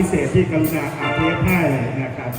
พิเศษที่กรุณาอาเทปให้นะครับ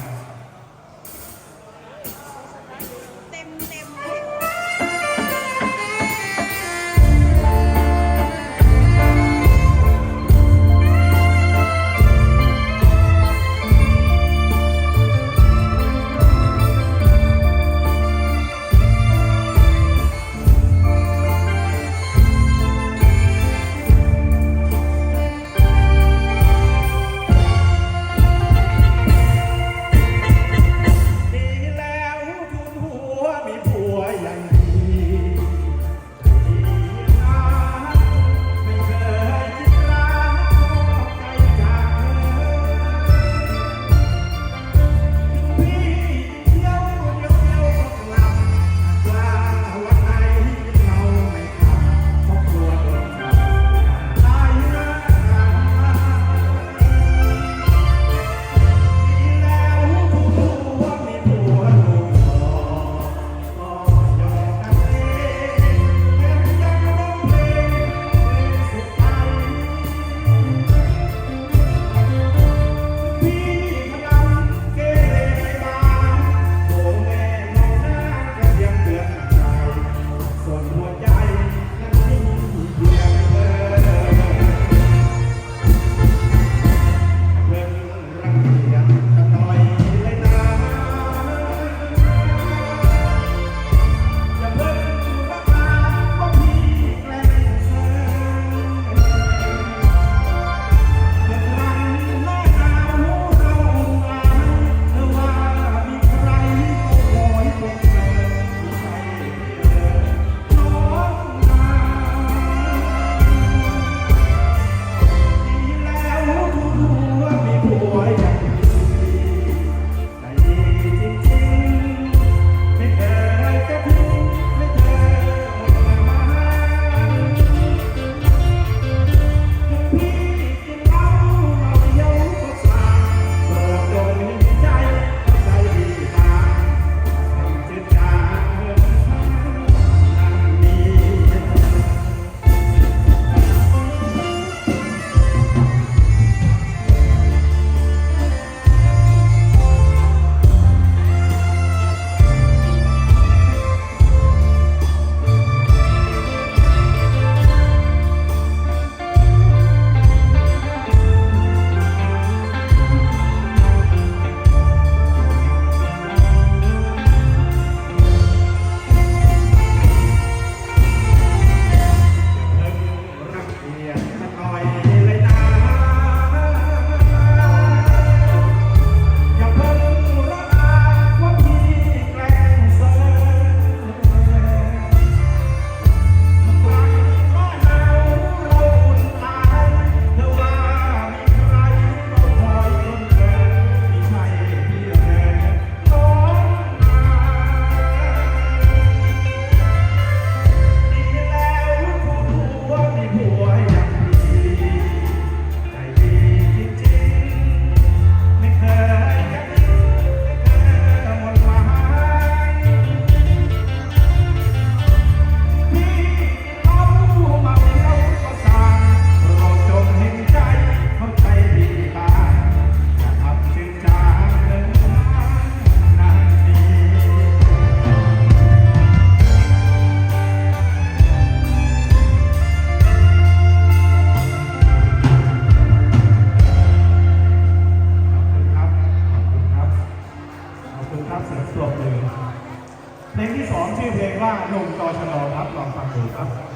ชะลอครับลองฟังดูครับ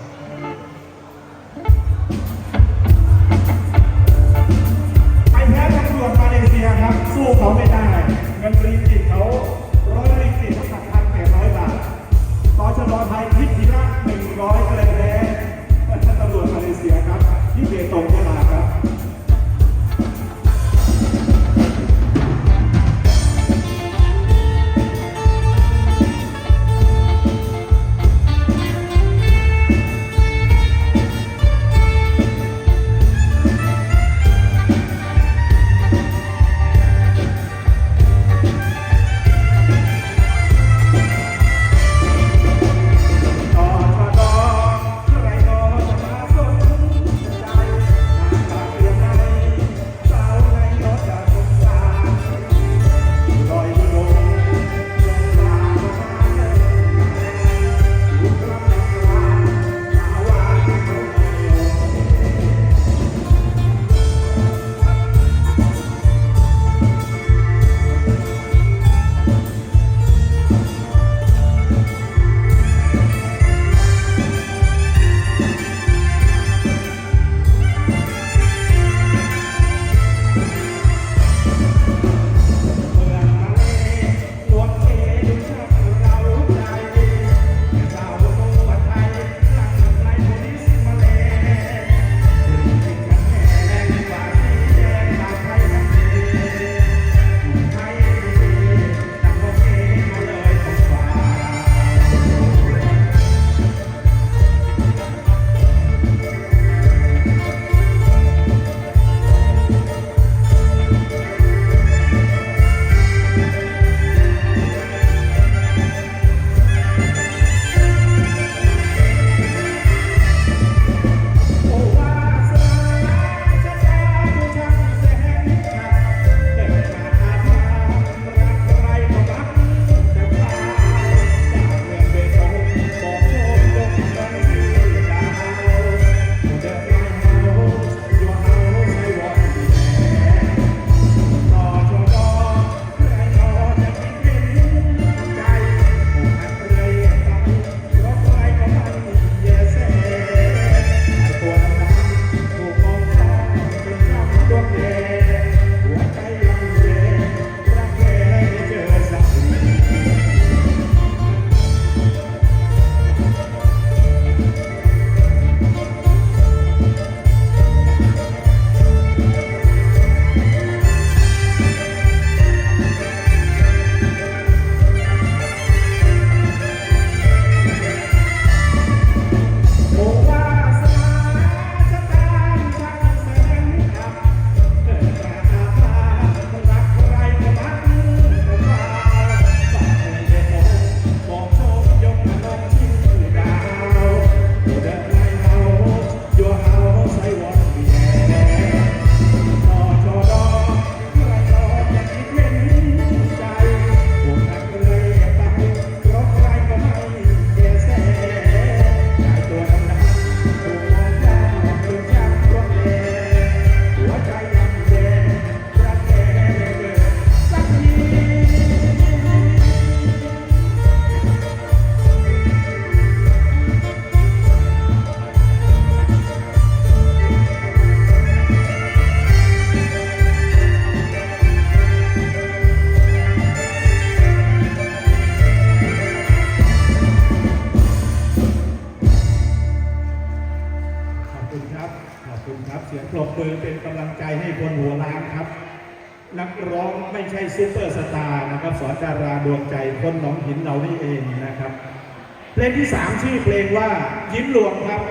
เพลงที่สามชื่อเพลงว่ายิ้มลวงครับ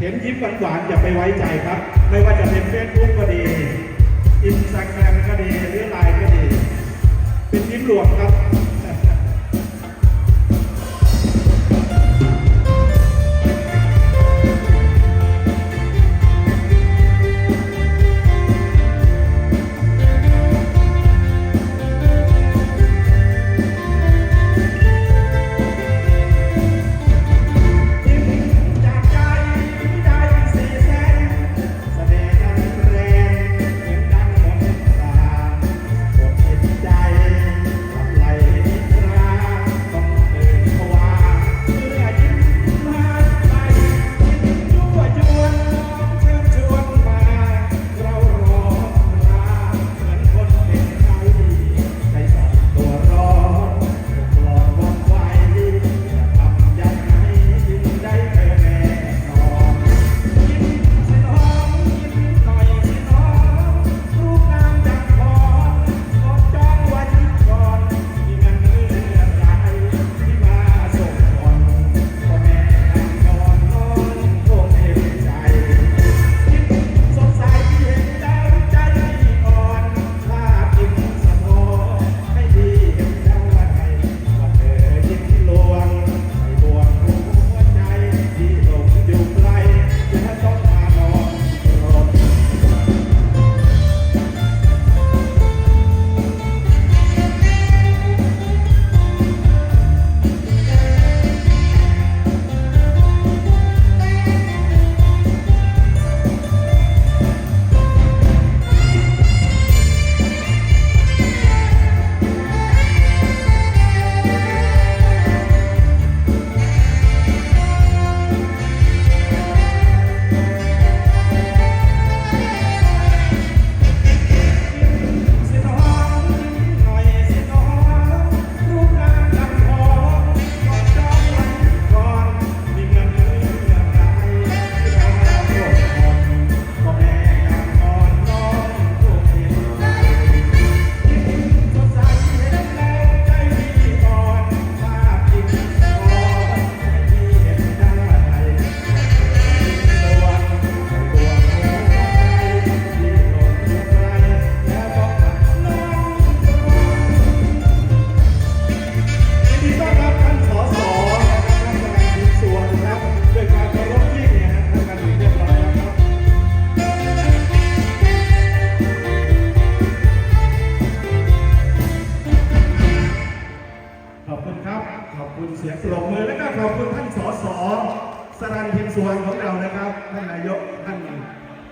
เห็นยิ้มหวานๆอย่าไปไว้ใจครับ ไม่ว่าจะเป็นเฟซบุ๊กก็ดีอินสตาแกรมก็ดีหรือไลน์ก็ดี เป็นยิ้มลวงครับ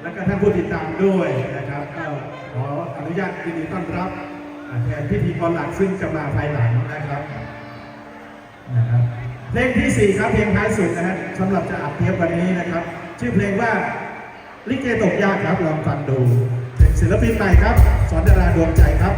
และก็ท่านผู้ติดตามด้วยนะครับก็ขออนุญาตยินดีต้อนรับแทนพิธีกรหลักซึ่งจะมาภายหลังนะครับนะครับเพลงที่ 4 ครับเพลงท้ายสุดนะฮะสำหรับจะอัดเทปวันนี้นะครับ ชื่อเพลงว่าลิเกตกยากครับลองฟังดูเป็นศิลปินใหม่ครับ สอนดาราดวงใจครับ